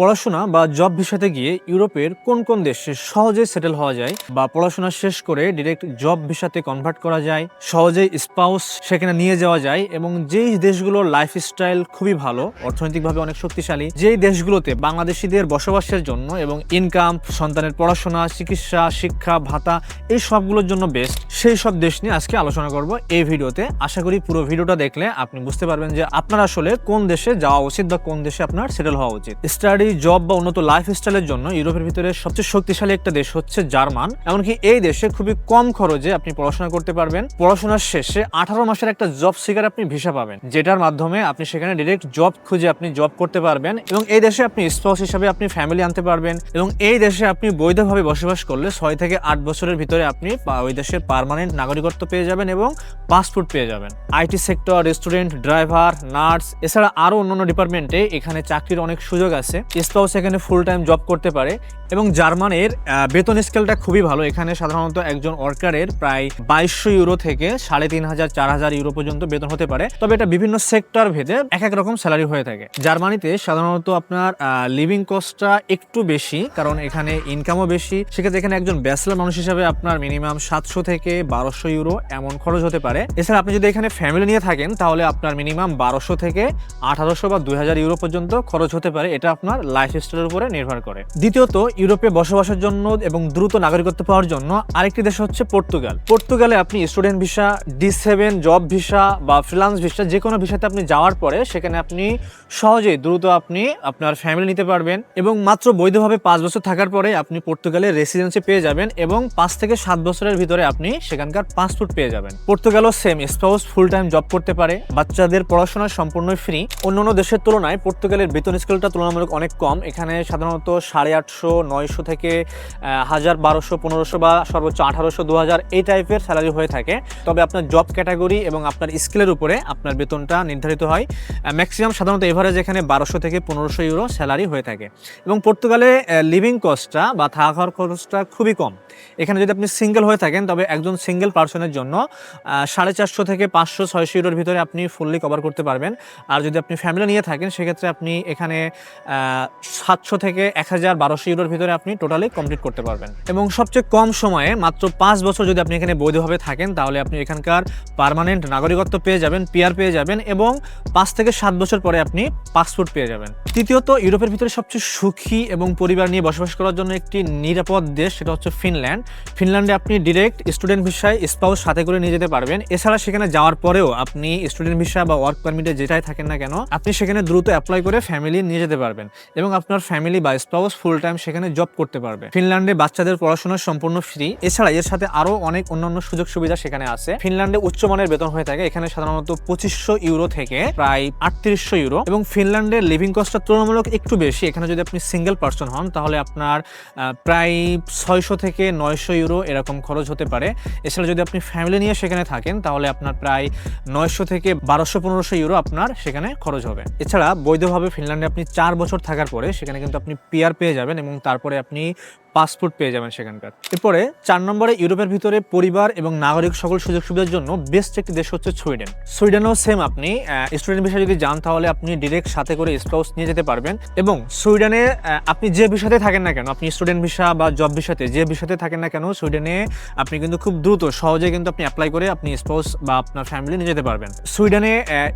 পড়াশোনা বা জব ভিসাতে গিয়ে ইউরোপের কোন কোন দেশে সহজে সেটেল হওয়া যায় বা পড়াশোনা শেষ করে ডিরেক্ট জব ভিসাতে কনভার্ট করা যায়, সহজেই স্পাউস সেখানে নিয়ে যাওয়া যায় এবং যেই দেশগুলোর লাইফস্টাইল খুবই ভালো, অর্থনৈতিকভাবে অনেক শক্তিশালী, যেই দেশগুলোতে বাংলাদেশিদের বসবাসের জন্য এবং ইনকাম সন্তানের পড়াশোনা, চিকিৎসা, শিক্ষা, ভাতা, এই সবগুলোর জন্য বেস্ট সেই সব দেশ নিয়ে আজকে আলোচনা করব এই ভিডিওতে। আশা করি পুরো ভিডিওটা দেখলে আপনি বুঝতে পারবেন যে আপনার আসলে কোন দেশে যাওয়া উচিত বা কোন দেশে আপনার সেটেল হওয়া উচিত। স্টাডি জব বা উন্নত লাইফস্টাইলের জন্য ইউরোপের ভিতরে সবচেয়ে শক্তিশালী একটা দেশ হচ্ছে জার্মান। এমনকি এই দেশে খুবই কম খরচে আপনি পড়াশোনা করতে পারবেন। পড়াশোনার শেষে আঠারো মাসের একটা জব সিকার আপনি ভিসা পাবেন, যেটার মাধ্যমে আপনি সেখানে ডিরেক্ট জব খুঁজে আপনি জব করতে পারবেন এবং এই দেশে আপনি স্পাউস হিসাবে আপনি ফ্যামিলি আনতে পারবেন এবং এই দেশে আপনি বৈধভাবে বসবাস করলে ছয় থেকে আট বছরের ভিতরে আপনি ওই দেশের পার্মানেন্ট নাগরিকত্ব পেয়ে যাবেন এবং পাসপোর্ট পেয়ে যাবেন। IT sector restaurant driver nurse এছাড়া আরও অন্যান্য ডিপার্টমেন্টে এখানে চাকরির অনেক সুযোগ আছে। স্পাউস এখানে ফুল টাইম জব করতে পারে এবং জার্মানের বেতন স্কেলটা খুবই ভালো। এখানে সাধারণত একজন ওয়ার্কারের প্রায় বাইশশো ইউরো থেকে সাড়ে তিন হাজার, চার হাজার ইউরো পর্যন্ত বেতন হতে পারে। তবে এটা বিভিন্ন সেক্টর ভেদে এক এক রকম স্যালারি হয়ে থাকে। জার্মানিতে সাধারণত আপনার লিভিং কস্টটা একটু বেশি, কারণ এখানে ইনকামও বেশি। সেক্ষেত্রে এখানে একজন ব্যাচেলর মানুষ হিসাবে আপনার মিনিমাম সাতশো থেকে বারোশো ইউরো এমন খরচ হতে পারে। এছাড়া আপনি যদি এখানে ফ্যামিলি নিয়ে থাকেন, তাহলে আপনার মিনিমাম বারোশো থেকে আঠারোশো বা দুই হাজার ইউরো পর্যন্ত খরচ হতে পারে। এটা আপনার লাইফ স্টাইলের উপরে নির্ভর করে। দ্বিতীয়ত, ইউরোপে বসবাসের জন্য এবং দ্রুত নাগরিকত্ব পাওয়ার জন্য আরেকটি দেশ হচ্ছে পর্তুগাল। পর্তুগালে আপনি student visa D seven job visa বা ফ্রিলান্স ভিসা যে কোনো ভিসাতে আপনি যাওয়ার পরে সেখানে আপনি সহজেই দ্রুত আপনি আপনার ফ্যামিলি নিতে পারবেন এবং মাত্র বৈধভাবে পাঁচ বছর থাকার পরে আপনি পর্তুগালে রেসিডেন্সি পেয়ে যাবেন এবং পাঁচ থেকে সাত বছরের ভিতরে আপনি সেখানকার পাসপোর্ট পেয়ে যাবেন। পর্তুগালও same spouse full time job করতে পারে, বাচ্চাদের পড়াশোনা সম্পূর্ণ ফ্রি অন্যান্য দেশের তুলনায় পর্তুগালের বেতন স্কেলটা তুলনামূলক অনেক কম। এখানে সাধারণত সাড়ে আটশো, নয়শো থেকে হাজার বারোশো, পনেরোশো বা সর্বোচ্চ আঠারোশো দু হাজার এই টাইপের স্যালারি হয়ে থাকে। তবে আপনার জব ক্যাটাগরি এবং আপনার স্কিলের উপরে আপনার বেতনটা নির্ধারিত হয়। ম্যাক্সিমাম সাধারণত এভারেজ এখানে বারোশো থেকে পনেরোশো ইউরো স্যালারি হয়ে থাকে। এবং পর্তুগালে লিভিং কস্টটা বা থাকা খাওয়ার খরচটা খুবই কম। এখানে যদি আপনি সিঙ্গেল হয়ে থাকেন, তবে একজন সিঙ্গেল পার্সনের জন্য সাড়ে চারশো থেকে পাঁচশো, ছয়শো ইউরোর ভিতরে আপনি ফুললি কভার করতে পারবেন। আর যদি আপনি ফ্যামিলি নিয়ে থাকেন, সেক্ষেত্রে আপনি এখানে সাতশো থেকে এক হাজার বারোশো ইউরোর ভিতরে আপনি টোটালি কমপ্লিট করতে পারবেন। এবং সবচেয়ে কম সময়ে মাত্র পাঁচ বছর যদি আপনি এখানে বৈধভাবে থাকেন, তাহলে আপনি এখানকার পার্মানেন্ট নাগরিকত্ব পেয়ে যাবেন পিআর পেয়ে যাবেন এবং পাঁচ থেকে সাত বছর পরে আপনি পাসপোর্ট পেয়ে যাবেন। তৃতীয়ত, ইউরোপের ভিতরে সবচেয়ে সুখী এবং পরিবার নিয়ে বসবাস করার জন্য একটি নিরাপদ দেশ, সেটা হচ্ছে ফিনল্যান্ড। ফিনল্যান্ডে আপনি ডিরেক্ট স্টুডেন্ট ভিসায় স্পাউস সাথে করে নিয়ে যেতে পারবেন। এছাড়া সেখানে যাওয়ার পরেও আপনি স্টুডেন্ট ভিসা বা ওয়ার্ক পারমিটে যেটাই থাকেন না কেন, আপনি সেখানে দ্রুত অ্যাপ্লাই করে ফ্যামিলি নিয়ে যেতে পারবেন। এবং আপনার ফ্যামিলি বা স্পাউস ফুল টাইম সেখানে জব করতে পারবে। ফিনল্যান্ডে বাচ্চাদের পড়াশোনা সম্পূর্ণ ফ্রি এছাড়া এর সাথে আরও অনেক অন্যান্য সুযোগ সুবিধা সেখানে আছে। ফিনল্যান্ডে উচ্চমানের বেতন হয়ে থাকে। এখানে সাধারণত পঁচিশশো ইউরো থেকে প্রায় আটত্রিশশো ইউরো এবং ফিনল্যান্ডের লিভিং কস্টটা তুলনামূলক একটু বেশি। এখানে যদি আপনি সিঙ্গেল পার্সন হন, তাহলে আপনার প্রায় ছয়শো থেকে নয়শো ইউরো এরকম খরচ হতে পারে। এছাড়া যদি আপনি ফ্যামিলি নিয়ে সেখানে থাকেন, তাহলে আপনার প্রায় নয়শো থেকে বারোশো, পনেরোশো ইউরো আপনার সেখানে খরচ হবে। এছাড়া বৈধভাবে ফিনল্যান্ডে আপনি চার বছর থাকার পরে সেখানে কিন্তু আপনি পেয়ার পেয়ে যাবেন এবং তারপরে আপনি পাসপোর্ট পেয়ে যাবেন সেখানকার। এরপরে চার নম্বরে ইউরোপের ভিতরে পরিবার এবং নাগরিক সকল সুযোগ সুবিধার জন্য বেস্ট একটি দেশ হচ্ছে সুইডেন। সুইডেনও সেম আপনি স্টুডেন্ট বিষয়ে যদি যান তাহলে আপনি ডিরেক্ট সাথে করে স্পাউস নিয়ে যেতে পারবেন এবং সুইডেনে আপনি যে বিষয়তে থাকেন না কেন, আপনি স্টুডেন্ট ভিসা বা জব ভিসাতে যে বিষয়তে থাকেন না কেন, সুইডেনে আপনি কিন্তু খুব দ্রুত, সহজে কিন্তু আপনি অ্যাপ্লাই করে আপনি স্পাউস বা আপনার ফ্যামিলি নিয়ে যেতে পারবেন। সুইডেনে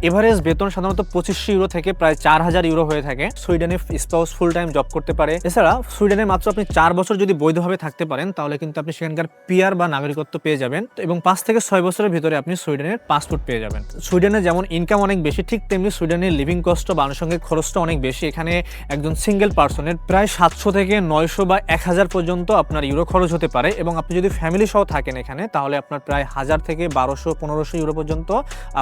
এভারেজ বেতন সাধারণত পঁচিশশো ইউরো থেকে প্রায় চার হাজার ইউরো হয়ে থাকে। সুইডেনে স্পাউস ফুল টাইম জব করতে পারে। এছাড়া সুইডেনে মাত্র আপনি চার বছর যদি বৈধভাবে থাকতে পারেন, তাহলে কিন্তু আপনি সেখানকার পিয়ার বা নাগরিকত্ব পেয়ে যাবেন এবং পাঁচ থেকে ছয় বছরের ভিতরে আপনি সুইডেনের পাসপোর্ট পেয়ে যাবেন। সুইডেনে যেমন ইনকাম অনেক বেশি, ঠিক তেমনি সুইডেনের লিভিং কস্ট বা আনুষঙ্গিক খরচটা অনেক বেশি। এখানে একজন সিঙ্গেল পার্সনের প্রায় সাতশো থেকে নয়শো বা এক হাজার পর্যন্ত আপনার ইউরো খরচ হতে পারে এবং আপনি যদি ফ্যামিলি সহ থাকেন এখানে, তাহলে আপনার প্রায় হাজার থেকে বারোশো, পনেরোশো ইউরো পর্যন্ত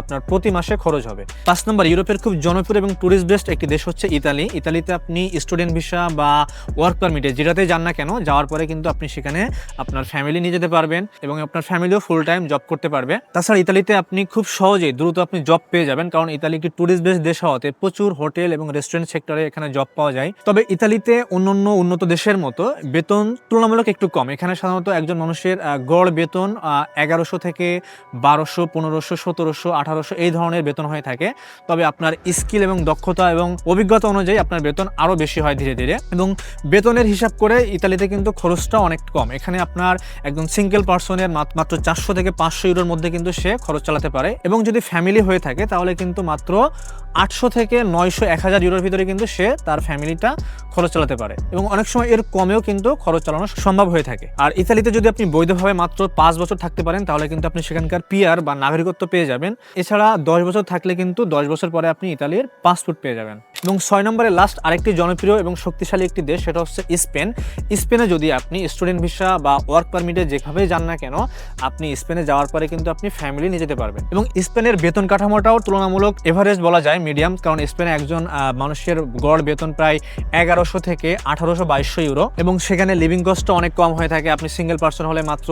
আপনার প্রতি মাসে খরচ হবে। পাঁচ নম্বর, ইউরোপের খুব জনপ্রিয় এবং টুরিস্ট বেস্ট একটি দেশ হচ্ছে ইতালি। ইতালিতে আপনি স্টুডেন্ট ভিসা বা ওয়ার্ক পারমিটে যেটাতে যান না কেন যাওয়ার পরে কিন্তু আপনি সেখানে আপনার ফ্যামিলি নিয়ে যেতে পারবেন এবং আপনার ফ্যামিলিও ফুল টাইম জব করতে পারবে। তাছাড়া ইতালিতে আপনি খুব সহজেই দ্রুত আপনি জব পেয়ে যাবেন, কারণ ইতালি একটি টুরিস্ট বেস দেশ হওয়াতে প্রচুর হোটেল এবং রেস্টুরেন্ট সেক্টরে এখানে জব পাওয়া যায়। তবে ইতালিতে অন্যান্য উন্নত দেশের মতো বেতন তুলনামূলক একটু কম। এখানে সাধারণত একজন মানুষের গড় বেতন এগারোশো থেকে বারোশো, পনেরোশো, সতেরোশো, আঠারোশো এই ধরনের বেতন হয়ে থাকে। তবে আপনার স্কিল এবং দক্ষতা এবং অভিজ্ঞতা অনুযায়ী আপনার বেতন আরও বেশি হয় ধীরে ধীরে। এবং বেতনের হিসাব করে ইতালিতে কিন্তু খরচটা অনেক কম। এখানে আপনার একজন সিঙ্গেল পার্সনের মাত্র চারশো থেকে পাঁচশো ইউরোর মধ্যে কিন্তু সে খরচ চালাতে পারে এবং যদি ফ্যামিলি হয়ে থাকে তাহলে কিন্তু মাত্র আটশো থেকে নয়শো, এক হাজার ইউরোর ভিতরে কিন্তু সে তার ফ্যামিলিটা খরচ চালাতে পারে এবং অনেক সময় এর কমেও কিন্তু খরচ চালানো সম্ভব হয়ে থাকে। আর ইতালিতে যদি আপনি বৈধভাবে মাত্র পাঁচ বছর থাকতে পারেন তাহলে কিন্তু আপনি সেখানকার পিয়ার বা নাগরিকত্ব পেয়ে যাবেন। এছাড়া দশ বছর থাকলে কিন্তু দশ বছর পরে আপনি ইতালির পাসপোর্ট পেয়ে যাবেন। এবং ছয় নম্বরে লাস্ট আরেকটি জনপ্রিয় এবং শক্তিশালী একটি দেশ সেটা হচ্ছে স্পেন স্পেনে যদি আপনি স্টুডেন্ট ভিসা বা ওয়ার্ক পারমিটে যেভাবেই যান না কেন, আপনি স্পেনে যাওয়ার পরে কিন্তু আপনি ফ্যামিলি নিয়ে যেতে পারবেন। এবং স্পেনের বেতন কাঠামোটাও তুলনামূলক এভারেজ বলা যায় মিডিয়াম কারণ স্পেনে একজন মানুষের গড় বেতন প্রায় এগারোশো থেকে আঠারোশো বাইশশো ইউরো। এবং সেখানে লিভিং কস্টটা অনেক কম হয়ে থাকে। আপনি সিঙ্গেল পার্সন হলে মাত্র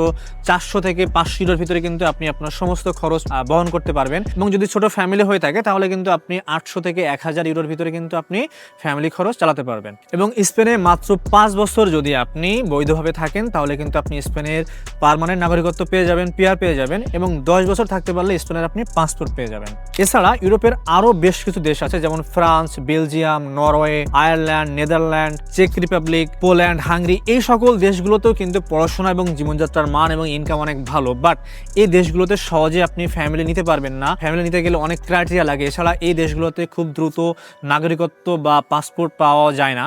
চারশো থেকে পাঁচশো ইউরোর ভিতরে কিন্তু আপনি আপনার সমস্ত খরচ বহন করতে পারবেন। এবং যদি ছোট ফ্যামিলি হয়ে থাকে, তাহলে কিন্তু আপনি আটশো থেকে এক হাজার ইউরোর ভিতরে কিন্তু আপনি ফ্যামিলি খরচ চালাতে পারবেন। এবং স্পেনে মাত্র পাঁচ বছর যদি আপনি বৈধভাবে থাকেন, তাহলে কিন্তু আপনি স্পেনের পার্মানেন্ট নাগরিকত্ব পেয়ে যাবেন, পিআর পেয়ে যাবেন এবং দশ বছর থাকতে পারলে স্পেনের আপনি পাসপোর্ট পেয়ে যাবেন। এছাড়া ইউরোপের আরও বেশ কিছু দেশ আছে, যেমন France, Belgium, Norway, Ireland, Netherland, check Republic, Poland, Hungary, এই সকল দেশগুলোতেও কিন্তু পড়াশোনা এবং জীবনযাত্রার মান এবং ইনকাম অনেক ভালো। বাট এই দেশগুলোতে সহজে আপনি ফ্যামিলি নিতে পারবেন না। ফ্যামিলি নিতে গেলে অনেক ক্রাইটেরিয়া লাগে। এছাড়া এই দেশগুলোতে খুব দ্রুত নাগরিকত্ব বা পাসপোর্ট পাওয়া যায় না।